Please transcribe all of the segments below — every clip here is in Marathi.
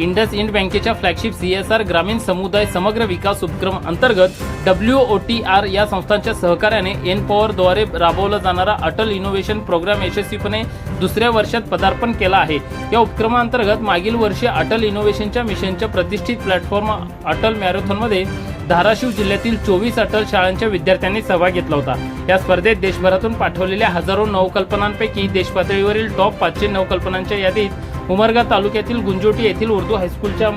इंडस इंड बँकेच्या फ्लॅगशिप सी एस आर ग्रामीण समुदाय समग्र विकास उपक्रम अंतर्गत डब्ल्यू ओ टी आर या संस्थांच्या सहकार्याने एन पॉवरद्वारे राबवला जाणारा अटल इनोव्हेशन प्रोग्राम यशस्वीपणे दुसऱ्या वर्षात पदार्पण केला आहे. या उपक्रमाअंतर्गत मागील वर्षी अटल इनोव्हेशनच्या मिशनच्या प्रतिष्ठित प्लॅटफॉर्म अटल मॅरेथॉनमध्ये धाराशिव जिल्ह्यातील चोवीस अटल शाळांच्या विद्यार्थ्यांनी सहभाग घेतला होता. या स्पर्धेत देशभरातून पाठवलेल्या हजारो नवकल्पनांपैकी देशपातळीवरील टॉप पाचशे नवकल्पनांच्या यादीत उमरगा तालुक्यातील गुंजोटी येथील उर्दू हायस्कूलच्या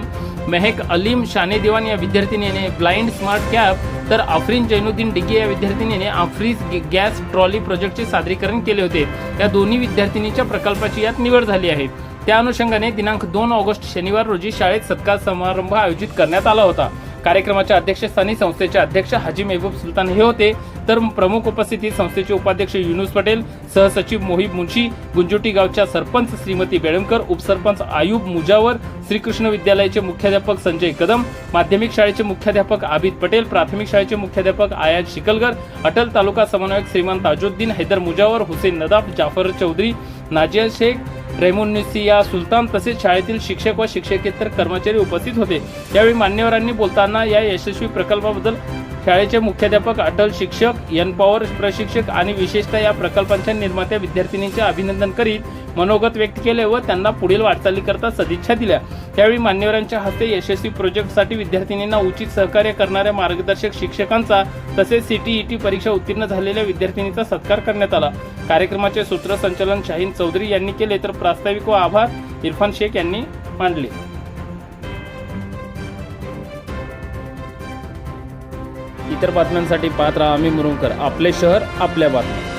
मेहक अलीम शाने दिवान या विद्यार्थिनीने ब्लाइंड स्मार्ट कॅब तर आफ्रिन जैनुद्दीन डिगे या विद्यार्थिनीने आफ्रिज गॅस ट्रॉली प्रोजेक्टचे सादरीकरण केले होते. या दोन्ही विद्यार्थिनीच्या प्रकल्पाची यात निवड झाली आहे. त्या अनुषंगाने दिनांक दोन ऑगस्ट शनिवार रोजी शाळेत सत्कार समारंभ आयोजित करण्यात आला होता. कार्यक्रमाच्या अध्यक्षस्थानी संस्थेचे अध्यक्ष हाजी मेहबूब सुलतान हे होते. तर प्रमुख उपस्थितीत संस्थेचे उपाध्यक्ष युनुस पटेल सहसचिव मोहिब मुंशी गुंजोटी गावच्या सरपंच श्रीमती बेळमकर उपसरपंच आयुब मुजावर श्रीकृष्ण विद्यालयाचे मुख्याध्यापक संजय कदम माध्यमिक शाळेचे मुख्याध्यापक आबिद पटेल प्राथमिक शाळेचे मुख्याध्यापक आयाज शिकलगर अटल तालुका समन्वयक श्रीमान ताजुद्दीन हैदर मुजावर हुसेन नदाफ जाफर चौधरी नाजिया शेख रेमुनिसिया सुलतान तसेच शाळेतील शिक्षक व शिक्षकेतर कर्मचारी उपस्थित होते. यावेळी मान्यवरांनी बोलताना या यशस्वी प्रकल्पाबद्दल शाळेचे मुख्याध्यापक अटल शिक्षक एन पॉवर प्रशिक्षक आणि विशेषतः या प्रकल्पांच्या निर्मात्या विद्यार्थिनींचे अभिनंदन करीत मनोगत व्यक्त केले व त्यांना पुढील वाटचालीकरता सदिच्छा दिल्या. त्यावेळी मान्यवरांच्या हस्ते यशस्वी प्रोजेक्टसाठी विद्यार्थिनींना उचित सहकार्य करणाऱ्या मार्गदर्शक शिक्षकांचा तसेच सीटीईटी परीक्षा उत्तीर्ण झालेल्या विद्यार्थिनीचा सत्कार करण्यात आला. कार्यक्रमाचे सूत्रसंचालन शाहीन चौधरी यांनी केले तर प्रास्ताविक व आभार इरफान शेख यांनी मांडले. इतर बातम्यांसाठी पाहत राहा आम्ही मुरुंकर आपले शहर आपल्या बातम्या.